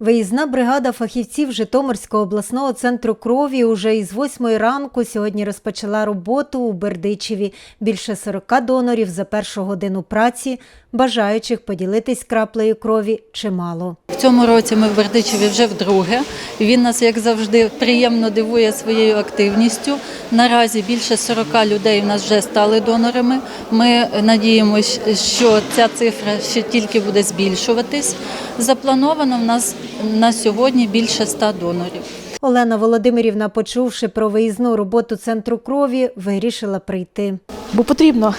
Виїзна бригада фахівців Житомирського обласного центру крові уже із 8 ранку сьогодні розпочала роботу у Бердичеві. Більше 40 донорів за першу годину праці, бажаючих поділитись краплею крові чимало. В цьому році ми в Бердичеві вже вдруге. Він нас, як завжди, приємно дивує своєю активністю. Наразі більше 40 людей в нас вже стали донорами. Ми надіємося, що ця цифра ще тільки буде збільшуватись. Заплановано в нас на сьогодні більше 100 донорів. Олена Володимирівна, почувши про виїзну роботу центру крові, вирішила прийти. Бо потрібно.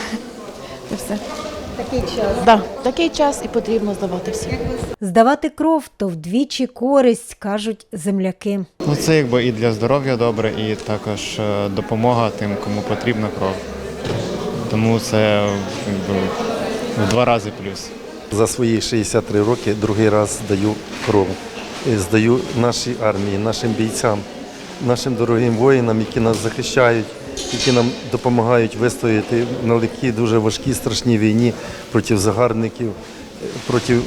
І все. Такий час. Да, такий час і потрібно здавати всім. Здавати кров то вдвічі користь, кажуть земляки. Ну, це якби і для здоров'я добре, і також е, допомога тим, кому потрібна кров. Тому це якби, в два рази плюс. За свої 63 роки другий раз здаю кров. І Здаю нашій армії, нашим бійцям, нашим дорогим воїнам, які нас захищають, які нам допомагають вистояти на легкій, дуже важкій, страшній війні проти загарбників, проти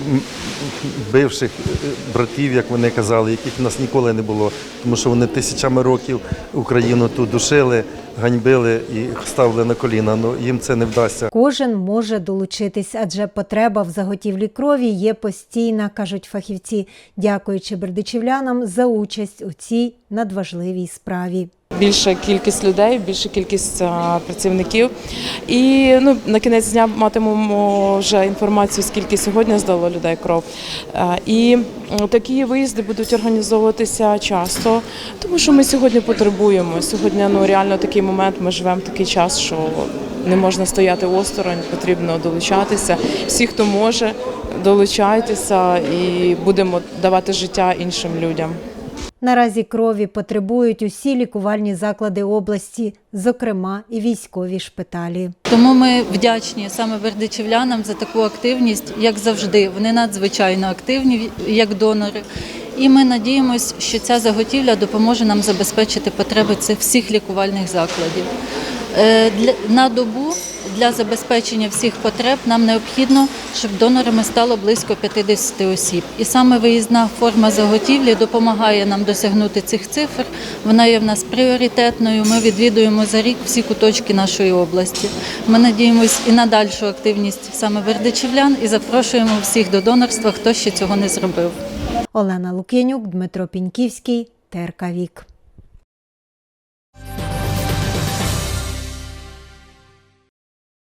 бивших е, братів, як вони казали, яких в нас ніколи не було, тому що вони тисячами років Україну тут душили, ганьбили і ставили на коліна. Ну їм це не вдасться. Кожен може долучитись, адже потреба в заготівлі крові є постійна, кажуть фахівці, дякуючи бердичівлянам за участь у цій надважливій справі. Більша кількість людей, більша кількість а, працівників. І ну, на кінець дня матимемо вже інформацію, скільки сьогодні здало людей кров. А, І такі виїзди будуть організовуватися часто, тому що ми сьогодні потребуємо. Сьогодні ну, реально такий момент, ми живемо такий час, що не можна стояти осторонь, потрібно долучатися. Всі, хто може, долучайтеся і будемо давати життя іншим людям. Наразі крові потребують усі лікувальні заклади області, зокрема і військові шпиталі. Тому ми вдячні саме бердичівлянам за таку активність, як завжди. Вони надзвичайно активні як донори. І ми надіємося, що ця заготівля допоможе нам забезпечити потреби цих всіх лікувальних закладів. Е, На добу для забезпечення всіх потреб нам необхідно, щоб донорами стало близько 50 осіб. І саме виїзна форма заготівлі допомагає нам досягнути цих цифр. Вона є в нас пріоритетною. Ми відвідуємо за рік всі куточки нашої області. Ми надіємось і на дальшу активність саме бердичівлян і запрошуємо всіх до донорства, хто ще цього не зробив. Олена Лук'янюк, Дмитро Піньківський, ТРК Вік.